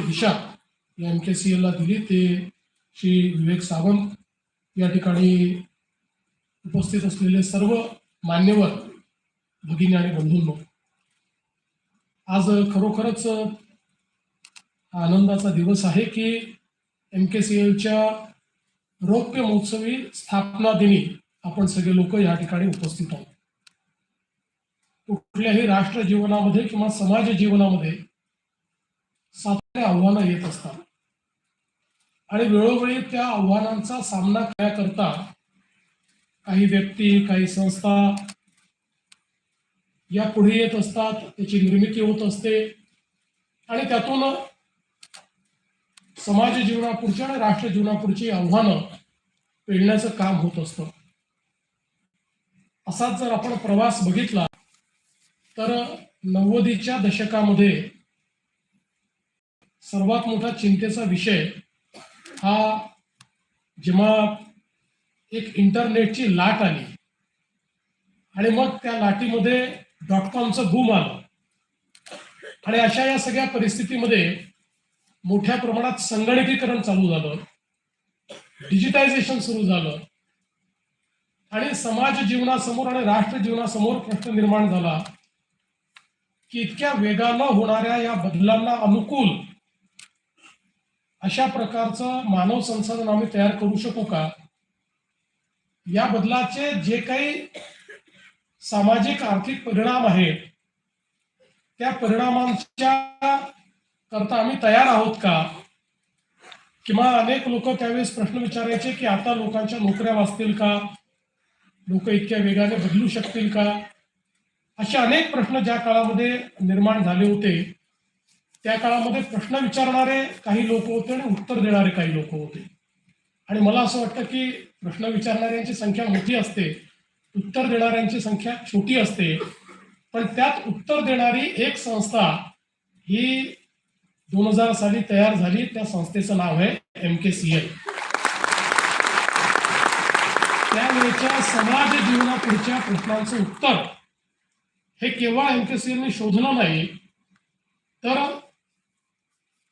दिशा या M K C एलला दिली. ते श्री विवेक सावंत या ठिकाणी उपस्थित असलेले सर्व मान्यवर भगिनी आणि बंधूंनो आज खरोखरच आनंदाचा दिवस आहे की एम के सी एलच्या रौप्य महोत्सवी स्थापना दिनी आपण सगळे लोक या ठिकाणी उपस्थित आहोत. कुठल्याही राष्ट्र जीवनामध्ये किंवा समाज जीवनामध्ये सातत्याने आव्हानं येत असतात. आणि वेळोवेळी त्या आव्हानांचा सामना करण्याकरता काही व्यक्ती काही संस्था या पुढे येत असतात त्याची निर्मिती होत असते. आणि त्यातून समाज जीवनापुढची आणि राष्ट्र जीवनापुढची आव्हानं पेलण्याचं काम होत असतं. असाच जर आपण प्रवास बघितला तर नव्वदीच्या दशकामध्ये सर्वात मोठा चिंतेचा विषय हा जेव्हा एक इंटरनेटची लाट आली आणि मग त्या लाटीमध्ये डॉट कॉमचं बूम आलं. आणि अशा या सगळ्या परिस्थितीमध्ये मोठ्या प्रमाणात संगणकीकरण चालू झालं. डिजिटायझेशन सुरू झालं. आणि समाज जीवनासमोर आणि राष्ट्र जीवनासमोर प्रश्न निर्माण झाला की इतक्या वेगानं होणाऱ्या या बदलांना अनुकूल अशा प्रकारचं मानव संसाधन आम्ही तयार करू शकू का? या बदलाचे जे काही सामाजिक आर्थिक परिणाम आहेत त्या परिणामांच्या करता आम्ही तयार आहोत का? किंवा अनेक लोक त्यावेळेस प्रश्न विचारायचे की आता लोकांच्या नोकऱ्या वाचतील का? लोक इतक्या वेगाने बदलू शकतील का? असे अनेक प्रश्न ज्या काळामध्ये निर्माण झाले होते. त्या काळामध्ये प्रश्न विचारणारे काही लोक होते आणि उत्तर देणारे काही लोक होते. आणि मला असं वाटतं की प्रश्न विचारणाऱ्यांची संख्या मोठी असते उत्तर देणाऱ्यांची संख्या छोटी असते. पण त्यात उत्तर देणारी एक संस्था ही दोन हजार साली तयार झाली. त्या संस्थेचं नाव आहे एम के सी एल त्यावेळेच्या समाज जीवनापुढच्या प्रश्नांचं उत्तर हे केवळ एम के सी एलने शोधलं नाही तर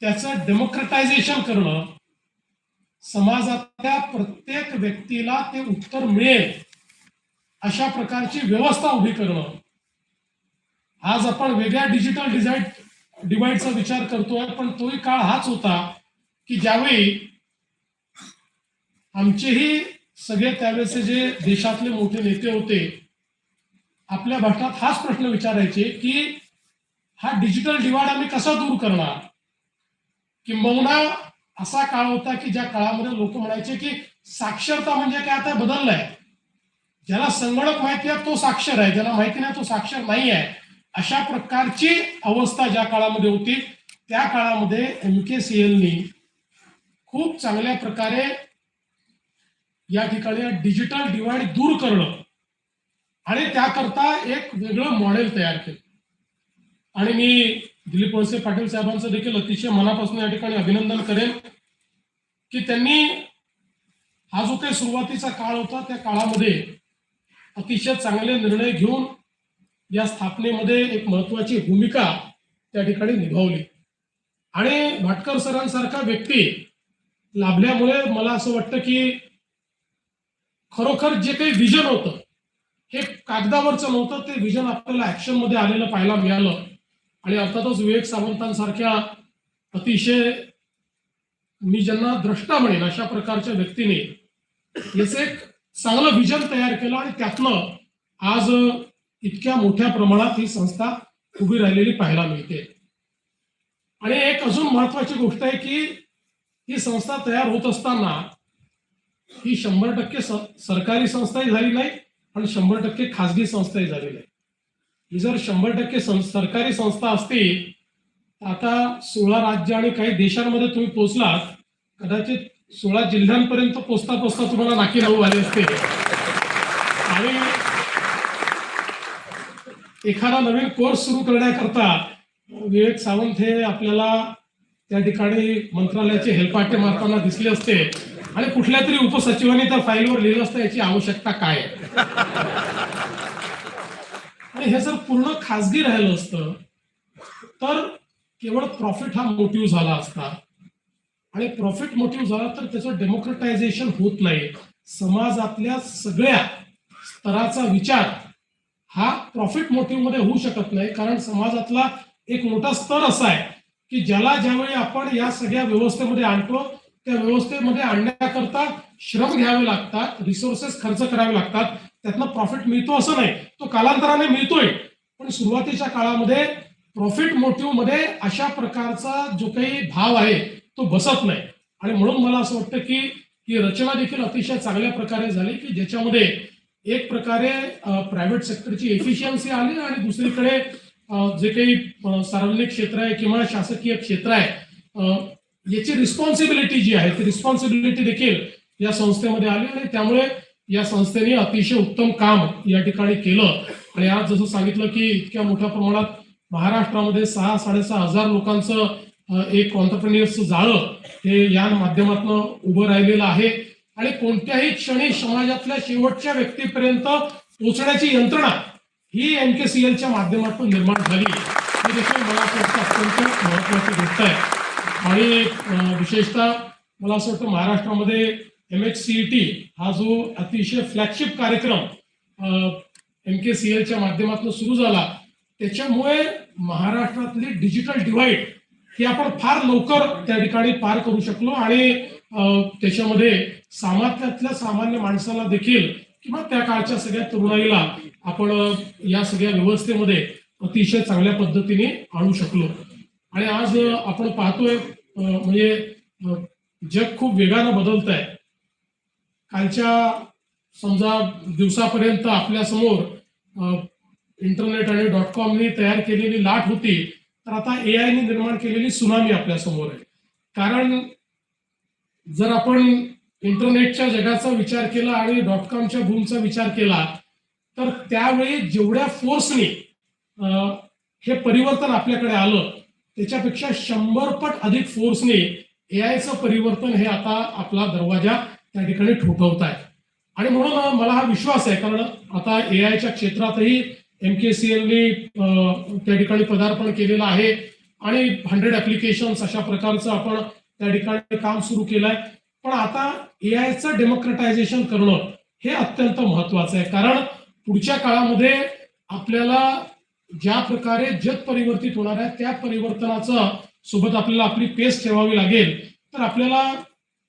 त्याचं डेमोक्रेटायझेशन करणं समाजातल्या प्रत्येक व्यक्तीला ते उत्तर मिळेल अशा प्रकारची व्यवस्था उभी करणं. आज आपण वेगळ्या डिजिटल डिझाईड डिवाइडचा विचार करतोय पण तोही काळ हाच होता की ज्यावेळी आमचेही सगळे त्यावेळेचे जे देशातले मोठे नेते होते आपल्या भाषणात हाच प्रश्न विचारायचे की हा डिजिटल डिवाइड आम्ही कसा दूर करणार? किंबहुना असा काळ होता की ज्या काळामध्ये लोक म्हणायचे की साक्षरता म्हणजे काय आता बदललाय. ज्याला संगणक माहिती आहे तो साक्षर आहे. ज्याला माहिती नाही तो साक्षर नाही आहे. अशा प्रकारची अवस्था ज्या काळामध्ये होती त्या काळामध्ये एम के सी एलनी खूप चांगल्या प्रकारे या ठिकाणी डिजिटल डिवाइड दूर करणं आणि त्याकरता एक वेगळं मॉडेल तयार केलं. आणि मी दिलीप वळसे पाटील साहेबांचं देखील अतिशय मनापासून या ठिकाणी अभिनंदन करेन की त्यांनी हा जो काही सुरुवातीचा काळ होता त्या काळामध्ये अतिशय चांगले निर्णय घेऊन या स्थापनेमध्ये एक महत्वाची भूमिका त्या ठिकाणी निभावली. आणि भाटकर सरांसारखा व्यक्ती लाभल्यामुळे मला असं वाटतं की खरोखर जे काही विजन होतं हे कागदावरचं नव्हतं ते विजन आपल्याला ऍक्शनमध्ये आलेलं पाहायला मिळालं. आणि अर्थातच विवेक सावंतांसारख्या अतिशय मी ज्यांना द्रष्टा म्हणेन अशा प्रकारच्या व्यक्तीने याचं एक चांगलं विजन तयार केलं आणि त्यातनं आज इतक्या मोठ्या प्रमाणात ही संस्था उभी राहिलेली पाहायला मिळते. आणि एक अजून महत्वाची गोष्ट आहे की ही संस्था तयार होत असताना ही शंभर टक्के सरकारी संस्थाही झाली नाही आणि शंभर टक्के खासगी संस्थाही झाली नाही. जर शंभर टक्के सरकारी संस्था असती आता सोळा राज्य आणि काही देशांमध्ये तुम्ही पोहोचलात कदाचित सोळा जिल्ह्यांपर्यंत पोचता पोचता तुम्हाला नाकी नऊ आले असते आणि एखादा नवीन कोर्स सुरू करण्याकरता विवेक सावंत हे आपल्याला त्या ठिकाणी मंत्रालयाचे हेलपाटे मारताना दिसले असते. आणि कुठल्या तरी उपसचिवांनी त्या फाईलवर लिहिलं असतं याची आवश्यकता काय आणि हे जर पूर्ण खाजगी राहिलं असतं तर केवळ प्रॉफिट हा मोटिव्ह झाला असता. आणि प्रॉफिट मोटिव्ह झाला तर त्याचं डेमोक्रेटायझेशन होत नाही. समाजातल्या सगळ्या स्तराचा विचार हा प्रॉफिट मोटिव्हमध्ये होऊ शकत नाही. कारण समाजातला एक मोठा स्तर असा आहे की ज्याला ज्यावेळी आपण या सगळ्या व्यवस्थेमध्ये आणतो त्या व्यवस्थेमध्ये आणण्याकरता श्रम घ्यावे लागतात रिसोर्सेस खर्च करावे लागतात. त्यातला प्रॉफिट मिळतो असं नाही. तो कालांतराने मिळतोय. पण सुरुवातीच्या काळामध्ये प्रॉफिट मोटिव्हमध्ये अशा प्रकारचा जो काही भाव आहे तो बसत नाही. आणि म्हणून मला असं वाटतं की ही रचना देखील अतिशय चांगल्या प्रकारे झाली की ज्याच्यामध्ये एक प्रकारे प्रायव्हेट सेक्टरची एफिशियन्सी आली आणि दुसरीकडे जे काही सार्वजनिक क्षेत्र आहे किंवा शासकीय क्षेत्र आहे याची रिस्पॉन्सिबिलिटी जी आहे ती रिस्पॉन्सिबिलिटी देखील या संस्थेमध्ये आली आणि त्यामुळे या संस्थेने अतिशय उत्तम काम या ठिकाणी केलं. आणि आज जसं सांगितलं की इतक्या मोठ्या प्रमाणात महाराष्ट्रामध्ये सहा साडेसहा हजार लोकांचं एक ऑन्टरप्रिनियर्सचं जाळं हे या माध्यमातून उभं राहिलेलं आहे. आणि कोणत्याही क्षणी समाजातल्या शेवटच्या व्यक्तीपर्यंत पोहोचण्याची यंत्रणा ही एन के सी एलच्या माध्यमातून निर्माण झाली. हे देखील मला असं वाटतं अत्यंत महत्वाची गोष्ट आहे. आणि विशेषतः मला असं वाटतं महाराष्ट्रामध्ये M H C E T हा जो अतिशय फ्लॅगशिप कार्यक्रम एम के सी एलच्या माध्यमातून सुरू झाला त्याच्यामुळे महाराष्ट्रातली डिजिटल डिवाइड ही आपण फार लवकर त्या ठिकाणी पार करू शकलो आणि त्याच्यामध्ये सामान्यातल्या सामान्य माणसाला देखील किंवा त्या काळच्या सगळ्या तरुणाईला आपण या सगळ्या व्यवस्थेमध्ये अतिशय चांगल्या पद्धतीने आणू शकलो. आणि आज आपण पाहतोय म्हणजे जग खूप वेगानं बदलत आहे कालच्या समजा दिवसापर्यंत आपल्यासमोर इंटरनेट आणि डॉट कॉमनी तयार केलेली लाट होती तर आता ए आयने निर्माण केलेली सुनामी आपल्यासमोर आहे. कारण जर आपण इंटरनेटच्या जगाचा विचार केला आणि डॉट कॉमच्या बूमचा विचार केला तर त्यावेळी जेवढ्या फोर्सने हे परिवर्तन आपल्याकडे आलं त्याच्यापेक्षा शंभर पट अधिक फोर्सने ए आयचं परिवर्तन हे आता आपला दरवाजा त्या ठिकाणी ठोठवत आणि म्हणून मला हा विश्वास आहे कारण आता ए आयच्या क्षेत्रातही एम के सी एलनी त्या ठिकाणी पदार्पण केलेलं आहे. आणि हंड्रेड ऍप्लिकेशन्स अशा प्रकारचं आपण त्या ठिकाणी काम सुरू केलं आहे पण आता ए आयचं डेमोक्रेटायझेशन करणं हे अत्यंत महत्वाचं आहे. कारण पुढच्या काळामध्ये आपल्याला ज्या प्रकारे जग परिवर्तित होणार आहे त्या परिवर्तनाचं सोबत आपल्याला आपली पेस ठेवावी लागेल. तर आपल्याला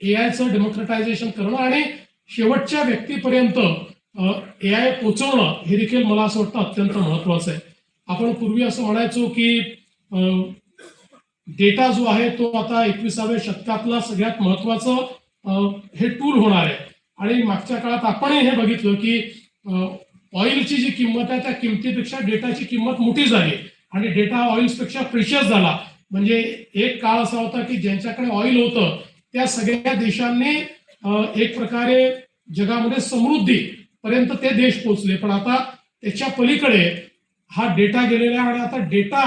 ए आयचं डेमोक्रेटायझेशन करणं आणि शेवटच्या व्यक्तीपर्यंत ए आय पोहोचवणं हे देखील मला असं वाटतं अत्यंत महत्वाचं आहे. आपण पूर्वी असं म्हणायचो की डेटा जो आहे तो आता एकविसाव्या शतकातला सगळ्यात महत्वाचं हे टूल होणार आहे. आणि मागच्या काळात आपणही हे बघितलं की ऑइलची जी किंमत आहे त्या किमतीपेक्षा डेटाची किंमत मोठी झाली. आणि डेटा ऑइल्सपेक्षा प्रिशियस झाला. म्हणजे एक काळ असा होता की ज्यांच्याकडे ऑइल होतं त्या सगळ्या देशांनी एक प्रकारे जगामध्ये समृद्धी पर्यंत ते देश पोहोचले. पण आता त्याच्या पलीकडे हा डेटा गेलेला आहे आणि आता डेटा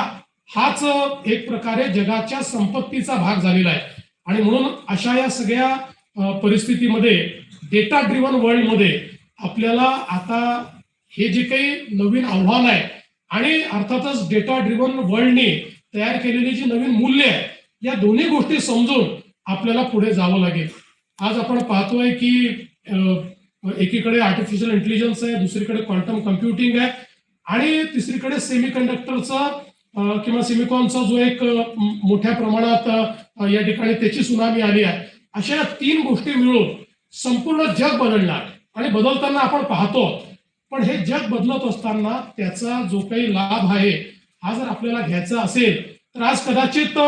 हाच एक प्रकारे जगाच्या संपत्तीचा भाग झालेला आहे. आणि म्हणून अशा या सगळ्या परिस्थितीमध्ये डेटा ड्रिव्हन वर्ल्डमध्ये आपल्याला आता हे जे काही नवीन आव्हान आहे आणि अर्थातच डेटा ड्रिव्हन वर्ल्डने तयार केलेली जी नवीन मूल्य आहे या दोन्ही गोष्टी समजून आपल्याला पुढे जावं लागेल. आज आपण पाहतोय की एकीकडे आर्टिफिशियल इंटेलिजन्स आहे दुसरीकडे क्वांटम कम्प्युटिंग आहे आणि तिसरीकडे सेमी कंडक्टरचा किंवा सिमिकॉनचा जो एक मोठ्या प्रमाणात या ठिकाणी त्याची सुनामी आली आहे. अशा या तीन गोष्टी मिळून संपूर्ण जग बदलणार आणि बदलताना आपण पाहतो. पण हे जग बदलत असताना त्याचा जो काही लाभ आहे हा जर आपल्याला घ्यायचा असेल तर आज कदाचित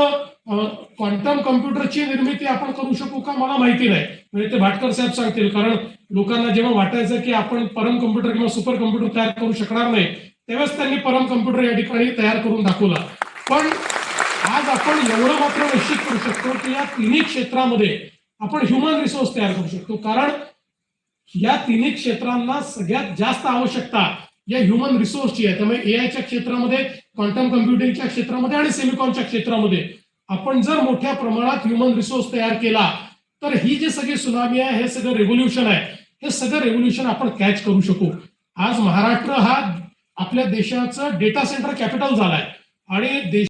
क्वांटम कम्प्युटरची निर्मिती आपण करू शकू का मला माहिती नाही. म्हणजे ते भाटकर साहेब सांगतील. कारण लोकांना जेव्हा वाटायचं की आपण परम कम्प्युटर किंवा सुपर कम्प्युटर तयार करू शकणार नाही तेव्हाच त्यांनी परम कम्प्युटर या ठिकाणी तयार करून दाखवला. पण आज आपण एवढं मात्र निश्चित करू शकतो की या तिन्ही क्षेत्रामध्ये आपण ह्युमन रिसोर्स तयार करू शकतो. कारण या तिन्ही क्षेत्रांना सगळ्यात जास्त आवश्यकता या ह्युमन रिसोर्सची आहे. त्यामुळे ए क्षेत्रामध्ये क्वांटम कम्प्युटिंगच्या क्षेत्रामध्ये आणि सेमिकॉनच्या क्षेत्रामध्ये. आपण जर मोठ्या प्रमाणात ह्युमन रिसोर्स तयार केला तर ही जे सगळी सुनामी आहे हे सगळं रेव्होल्युशन आहे. हे सगळं रेव्होल्युशन आपण कॅच करू शकू. आज महाराष्ट्र हा आपल्या देशाचं डेटा सेंटर कॅपिटल झालाय. आणि देश